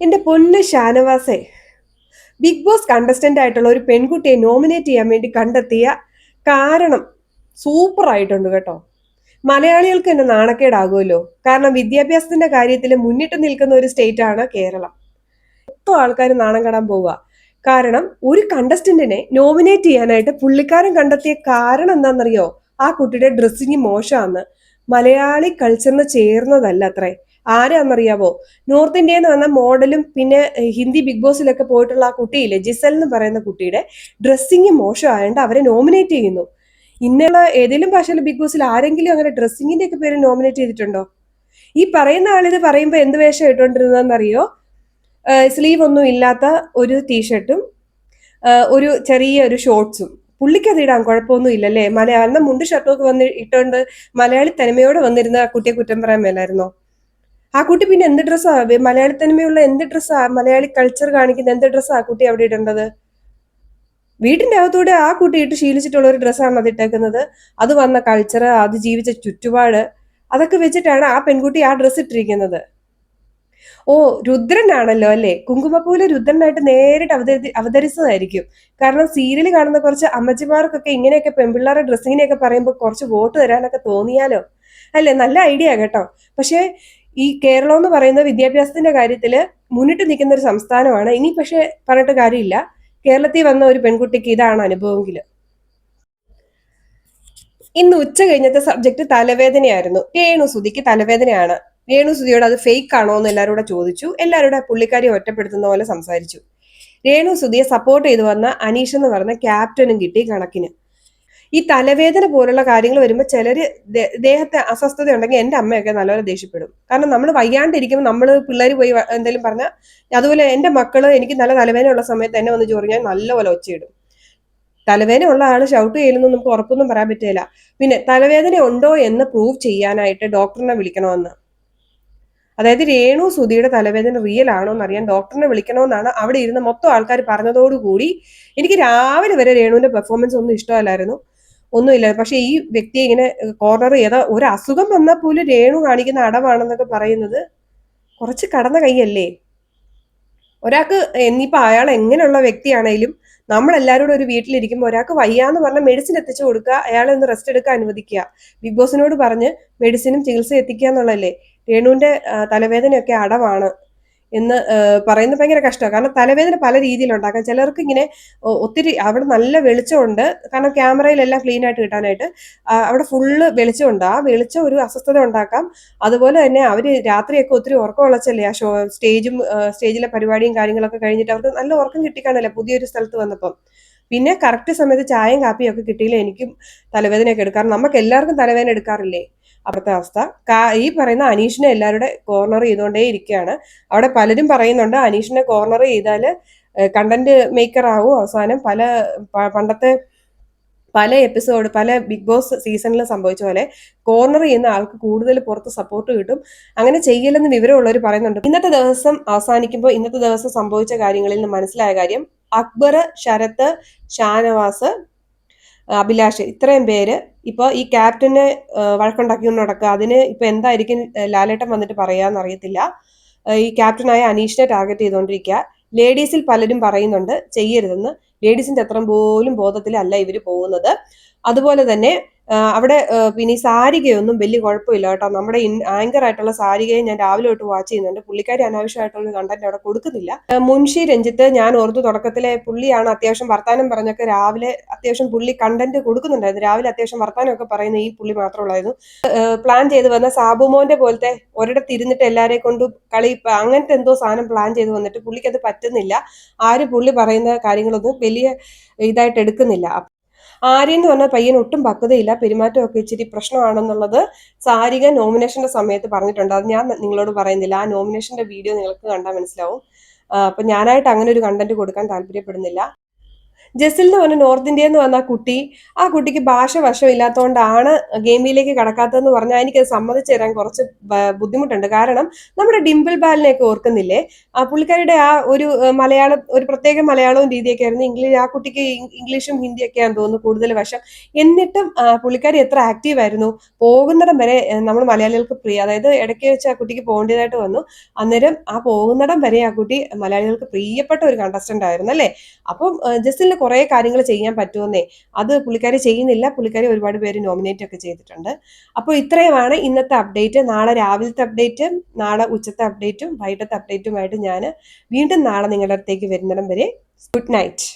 എന്റെ പൊന്ന് ഷാനവാസെ. Big boss contestant ആയിട്ടുള്ള ഒരു പെൺകുട്ടിയെ നോമിനേറ്റ് ചെയ്യാൻ വേണ്ടി കണ്ടെത്തിയ കാരണം സൂപ്പർ ആയിട്ടുണ്ട് കേട്ടോ. മലയാളികൾക്ക് തന്നെ നാണക്കേടാകുമല്ലോ. കാരണം വിദ്യാഭ്യാസത്തിന്റെ കാര്യത്തിൽ മുന്നിട്ട് നിൽക്കുന്ന ഒരു സ്റ്റേറ്റ് ആണ് കേരളം. മൊത്തം ആൾക്കാർ നാണം കെടാൻ പോവുക. കാരണം ഒരു കണ്ടസ്റ്റന്റിനെ നോമിനേറ്റ് ചെയ്യാനായിട്ട് പുള്ളിക്കാരൻ കണ്ടെത്തിയ കാരണം എന്താണെന്നറിയോ? ആ കുട്ടിയുടെ ഡ്രസ്സിങ് മോശമാണെന്ന് മലയാളി കൾച്ചറിന് ചേർന്നതല്ല അത്രേ. ആരാന്നറിയാവോ? നോർത്ത് ഇന്ത്യയിൽ നിന്ന് വന്ന മോഡലും പിന്നെ ഹിന്ദി ബിഗ് ബോസിലൊക്കെ പോയിട്ടുള്ള ആ കുട്ടിയില്ലേ ജിസൽ എന്ന് പറയുന്ന കുട്ടിയുടെ ഡ്രസ്സിങ് മോശമായതുകൊണ്ട് അവരെ നോമിനേറ്റ് ചെയ്യുന്നു. ഇന്നുള്ള ഏതെങ്കിലും ഭാഷയിൽ ബിഗ് ബോസിൽ ആരെങ്കിലും അങ്ങനെ ഡ്രസ്സിങ്ങിന്റെ ഒക്കെ പേര് നോമിനേറ്റ് ചെയ്തിട്ടുണ്ടോ? ഈ പറയുന്ന ആളിത് പറയുമ്പോൾ എന്ത് വേഷം ഇട്ടുകൊണ്ടിരുന്നതെന്നറിയോ സ്ലീവ് ഒന്നും ഇല്ലാത്ത ഒരു ടീഷർട്ടും ഒരു ചെറിയ ഒരു ഷോർട്സും. പുള്ളിക്കത് ഇടാൻ കുഴപ്പമൊന്നും ഇല്ലല്ലേ? മലയാളം മുണ്ട് ഷർട്ടൊക്കെ വന്ന് ഇട്ടുകൊണ്ട് മലയാളി തനിമയോടെ വന്നിരുന്ന ആ കുട്ടിയെ കുറ്റം പറയാൻ മേലായിരുന്നോ? ആ കുട്ടി പിന്നെ എന്ത് ഡ്രസ്സാ മലയാളി തനിമയുള്ള എന്ത് ഡ്രസ്സാ മലയാളി കൾച്ചർ കാണിക്കുന്ന എന്ത് ഡ്രസ്സാ ആ കുട്ടി അവിടെ ഇടേണ്ടത്? വീട്ടിന്റെ അകത്തൂടെ ആ കുട്ടി ഇട്ട് ശീലിച്ചിട്ടുള്ള ഒരു ഡ്രസ്സാണ് അത് ഇട്ടേക്കുന്നത് അത് വന്ന കൾച്ചർ അത് ജീവിച്ച ചുറ്റുപാട് അതൊക്കെ വെച്ചിട്ടാണ് ആ പെൺകുട്ടി ആ ഡ്രസ്സ് ഇട്ടിരിക്കുന്നത്. ഓ രുദ്രനാണല്ലോ അല്ലേ? കുങ്കുമപ്പൂവിലെ രുദ്രനായിട്ട് നേരിട്ട് അവതരി അവതരിച്ചതായിരിക്കും. കാരണം സീരിയൽ കാണുന്ന കുറച്ച് അമ്മച്ചിമാർക്കൊക്കെ ഇങ്ങനെയൊക്കെ പെൺപിള്ളേരുടെ ഡ്രസ്സിങ്ങിനെയൊക്കെ പറയുമ്പോൾ കുറച്ച് വോട്ട് തരാനൊക്കെ തോന്നിയാലോ? അല്ലേ? നല്ല ഐഡിയ കേട്ടോ. പക്ഷേ ഈ കേരളം എന്ന് പറയുന്ന വിദ്യാഭ്യാസത്തിന്റെ കാര്യത്തിൽ മുന്നിട്ട് നിൽക്കുന്ന ഒരു സംസ്ഥാനമാണ്. ഇനി പക്ഷെ പറഞ്ഞിട്ട് കാര്യമില്ല. കേരളത്തിൽ വന്ന ഒരു പെൺകുട്ടിക്ക് ഇതാണ് അനുഭവമെങ്കിൽ ഇന്ന് ഉച്ച കഴിഞ്ഞത്തെ സബ്ജക്ട് തലവേദനയായിരുന്നു. രേണു സുതിക്ക് തലവേദനയാണ്. രേണു സുതിയോട് അത് ഫേക്ക് ആണോ എന്ന് എല്ലാവരോട് ചോദിച്ചു. എല്ലാവരും കൂടെ പുള്ളിക്കാരിയെ ഒറ്റപ്പെടുത്തുന്ന പോലെ സംസാരിച്ചു. രേണു സുതിയെ സപ്പോർട്ട് ചെയ്തു വന്ന അനീഷ് എന്ന് പറഞ്ഞ ക്യാപ്റ്റനും കിട്ടി കണക്കിന്. ഈ തലവേദന പോലുള്ള കാര്യങ്ങൾ വരുമ്പോൾ ചിലർ ദേഹത്തെ അസ്വസ്ഥത ഉണ്ടെങ്കിൽ എന്റെ അമ്മയൊക്കെ നല്ലപോലെ ദേഷ്യപ്പെടും. കാരണം നമ്മൾ വയ്യാണ്ടിരിക്കുമ്പോൾ നമ്മൾ പിള്ളേർ പോയി എന്തെങ്കിലും പറഞ്ഞാൽ അതുപോലെ എന്റെ മക്കൾ എനിക്ക് നല്ല തലവേദന ഉള്ള സമയത്ത് എന്നെ വന്ന് ചോറ് ഞാൻ നല്ലപോലെ ഒച്ചയിടും. തലവേദന ഉള്ള ആൾ ഷൗട്ട് ചെയ്യലൊന്നും നമുക്ക് ഉറപ്പൊന്നും പറയാൻ പറ്റില്ല പിന്നെ തലവേദന ഉണ്ടോ എന്ന് പ്രൂവ് ചെയ്യാനായിട്ട് ഡോക്ടറിനെ വിളിക്കണമെന്ന്. അതായത് രേണു സുധിയുടെ തലവേദന റിയൽ ആണോ എന്ന് അറിയാൻ ഡോക്ടറിനെ വിളിക്കണമെന്നാണ് അവിടെ ഇരുന്ന മൊത്തം ആൾക്കാർ പറഞ്ഞതോടുകൂടി എനിക്ക് രാവിലെ വരെ രേണുവിന്റെ പെർഫോമൻസ് ഒന്നും ഇഷ്ടമല്ലായിരുന്നു. ഒന്നുമില്ല. പക്ഷെ ഈ വ്യക്തിയെ ഇങ്ങനെ കോർണർ ചെയ്ത ഒരു അസുഖം വന്നാൽ പോലും രേണു കാണിക്കുന്ന അടവാണെന്നൊക്കെ പറയുന്നത് കുറച്ച് കടന്ന കൈയല്ലേ? ഒരാൾക്ക് ഇനിയിപ്പോൾ അയാൾ എങ്ങനെയുള്ള വ്യക്തിയാണേലും നമ്മളെല്ലാവരും കൂടെ ഒരു വീട്ടിലിരിക്കുമ്പോൾ ഒരാൾക്ക് വയ്യാന്ന് പറഞ്ഞ മെഡിസിൻ എത്തിച്ചു കൊടുക്കുക അയാളെ ഒന്ന് റെസ്റ്റ് എടുക്കാൻ അനുവദിക്കുക. ബിഗ് ബോസിനോട് പറഞ്ഞ് മെഡിസിനും ചികിത്സ എത്തിക്കുക എന്നുള്ളതല്ലേ? രേണുവിന്റെ തലവേദനയൊക്കെ അടവാണ്. എന്ന് പറയുന്നത് ഭയങ്കര കഷ്ടമാണ്. കാരണം തലവേദന പല രീതിയിലുണ്ടാക്കാം ചിലർക്ക് ഇങ്ങനെ ഒത്തിരി അവിടെ നല്ല വെളിച്ചമുണ്ട്. കാരണം ക്യാമറയിലെല്ലാം ക്ലീൻ ആയിട്ട് കിട്ടാനായിട്ട് അവിടെ ഫുള്ള് വെളിച്ചമുണ്ട്. ആ വെളിച്ചം ഒരു അസ്വസ്ഥത ഉണ്ടാക്കാം. അതുപോലെ തന്നെ അവർ രാത്രിയൊക്കെ ഒത്തിരി ഉറക്കം ഉളച്ചല്ലേ? ആ ഷോ സ്റ്റേജും സ്റ്റേജിലെ പരിപാടിയും കാര്യങ്ങളൊക്കെ കഴിഞ്ഞിട്ട് അവർക്ക് നല്ല ഉറക്കം കിട്ടിക്കാണല്ലേ? പുതിയൊരു സ്ഥലത്ത് വന്നപ്പം. പിന്നെ കറക്റ്റ് സമയത്ത് ചായയും കാപ്പിയും ഒക്കെ കിട്ടിയില്ല എനിക്കും തലവേദനയൊക്കെ എടുക്കും. കാരണം നമുക്ക് എല്ലാവർക്കും തലവേദന എടുക്കാറില്ലേ? അവിടുത്തെ അവസ്ഥ. ഈ പറയുന്ന അനീഷിനെ എല്ലാവരുടെ കോർണർ ചെയ്തുകൊണ്ടേ ഇരിക്കുകയാണ്. അവിടെ പലരും പറയുന്നുണ്ട് അനീഷിനെ കോർണർ ചെയ്താൽ കണ്ടന്റ് മേക്കർ ആവും അവസാനം. പല പണ്ടത്തെ പല എപ്പിസോഡ് പല ബിഗ് ബോസ് സീസണിൽ സംഭവിച്ച പോലെ കോർണർ ചെയ്യുന്ന ആൾക്ക് കൂടുതൽ പുറത്ത് സപ്പോർട്ട് കിട്ടും. അങ്ങനെ ചെയ്യില്ലെന്ന് വിവരമുള്ളവർ പറയുന്നുണ്ട്. ഇന്നത്തെ ദിവസം അവസാനിക്കുമ്പോൾ ഇന്നത്തെ ദിവസം സംഭവിച്ച കാര്യങ്ങളിൽ നിന്ന് മനസ്സിലായ കാര്യം അക്ബർ ശരത്ത് ഷാനവാസ് അഭിലാഷ് ഇത്രയും പേര് ഇപ്പൊ ഈ ക്യാപ്റ്റനെ വഴക്കുണ്ടാക്കിക്കൊണ്ട് നടക്കുക അതിന് ഇപ്പൊ എന്തായിരിക്കും ലാലേട്ടൻ വന്നിട്ട് പറയാന്ന് അറിയത്തില്ല ഈ ക്യാപ്റ്റനായ അനീഷിനെ ടാർഗറ്റ് ചെയ്തുകൊണ്ടിരിക്കുക ലേഡീസിൽ പലരും പറയുന്നുണ്ട് ചെയ്യരുതെന്ന്. ലേഡീസിന്റെ അത്ര പോലും ബോധത്തിലല്ല ഇവർ പോകുന്നത്. അതുപോലെ തന്നെ അവിടെ പിന്നെ ഈ സാരികയൊന്നും വലിയ കുഴപ്പമില്ല കേട്ടോ. നമ്മുടെ ആങ്കർ ആയിട്ടുള്ള സാരികയെ ഞാൻ രാവിലെ തൊട്ട് വാച്ച് ചെയ്യുന്നുണ്ട്. പുള്ളിക്കാരി അനാവശ്യമായിട്ടുള്ള കണ്ടന്റ് അവിടെ കൊടുക്കുന്നില്ല. മുൻഷി രഞ്ജിത്ത് ഞാൻ ഓർത്തു തുടക്കത്തിലെ പുള്ളിയാണ് അത്യാവശ്യം വർത്താനം പറഞ്ഞൊക്കെ രാവിലെ അത്യാവശ്യം പുള്ളി കണ്ടന്റ് കൊടുക്കുന്നുണ്ടായിരുന്നു. രാവിലെ അത്യാവശ്യം വർത്താനം ഒക്കെ പറയുന്ന ഈ പുള്ളി മാത്രമുള്ളായിരുന്നു. പ്ലാൻ ചെയ്ത് വന്ന സാബുമോന്റെ പോലത്തെ ഒരിടത്ത് ഇരുന്നിട്ട് എല്ലാരെ കൊണ്ടും കളി അങ്ങനത്തെ എന്തോ സാധനം പ്ലാൻ ചെയ്ത് വന്നിട്ട് പുള്ളിക്ക് അത് പറ്റുന്നില്ല. ആര് പുള്ളി പറയുന്ന കാര്യങ്ങളൊന്നും വലിയ ഇതായിട്ട് എടുക്കുന്നില്ല. ആര്യൻ എന്ന് പറഞ്ഞ പയ്യൻ ഒട്ടും പക്വതയില്ല. പെരുമാറ്റമൊക്കെ ഇച്ചിരി പ്രശ്നമാണെന്നുള്ളത് സാരിക നോമിനേഷന്റെ സമയത്ത് പറഞ്ഞിട്ടുണ്ട്. അത് ഞാൻ നിങ്ങളോട് പറയുന്നില്ല. ആ നോമിനേഷന്റെ വീഡിയോ നിങ്ങൾക്ക് കണ്ടാൽ മനസ്സിലാവും. അപ്പൊ ഞാനായിട്ട് അങ്ങനെ ഒരു കണ്ടന്റ് കൊടുക്കാൻ താല്പര്യപ്പെടുന്നില്ല. ജസിൽ എന്ന് പറഞ്ഞ നോർത്ത് ഇന്ത്യയിൽ നിന്ന് വന്ന ആ കുട്ടി ആ കുട്ടിക്ക് ഭാഷ വശമില്ലാത്തതുകൊണ്ടാണ് ഗെയിമിലേക്ക് കടക്കാത്തതെന്ന് പറഞ്ഞാൽ എനിക്കത് സമ്മതിച്ചു തരാൻ കുറച്ച് ബുദ്ധിമുട്ടുണ്ട്. കാരണം നമ്മുടെ ഡിംപിൾ ബാലിനെയൊക്കെ ഓർക്കുന്നില്ലേ? ആ പുള്ളിക്കാരിയുടെ ആ ഒരു മലയാളം ഒരു പ്രത്യേക മലയാളവും രീതിയൊക്കെ ആയിരുന്നു. ഇംഗ്ലീഷ് ആ കുട്ടിക്ക് ഇംഗ്ലീഷും ഹിന്ദിയൊക്കെയാണെന്ന് തോന്നുന്നു കൂടുതൽ വശം. എന്നിട്ടും പുള്ളിക്കാരി എത്ര ആക്റ്റീവ് ആയിരുന്നു. പോകുന്നിടം വരെ നമ്മൾ മലയാളികൾക്ക് പ്രിയ അതായത് ഇടയ്ക്ക് വെച്ച് ആ കുട്ടിക്ക് പോകേണ്ടതായിട്ട് വന്നു. അന്നേരം ആ പോകുന്നിടം വരെ ആ കുട്ടി മലയാളികൾക്ക് പ്രിയപ്പെട്ട ഒരു കണ്ടസ്റ്റന്റ് ആയിരുന്നു അല്ലേ? അപ്പം ജസ്റ്റിന് കുറേ കാര്യങ്ങൾ ചെയ്യാൻ പറ്റുമെന്നേ. അത് പുള്ളിക്കാരി ചെയ്യുന്നില്ല. പുള്ളിക്കാരി ഒരുപാട് പേര് നോമിനേറ്റ് ഒക്കെ ചെയ്തിട്ടുണ്ട്. അപ്പോൾ ഇത്രയുമാണ് ഇന്നത്തെ അപ്ഡേറ്റ് നാളെ രാവിലത്തെ അപ്ഡേറ്റ് നാളെ ഉച്ചത്തെ അപ്ഡേറ്റും വൈകിട്ടത്തെ അപ്ഡേറ്റുമായിട്ട് ഞാൻ വീണ്ടും നാളെ നിങ്ങളുടെ അടുത്തേക്ക് വരുന്നിടം വരെ. Good night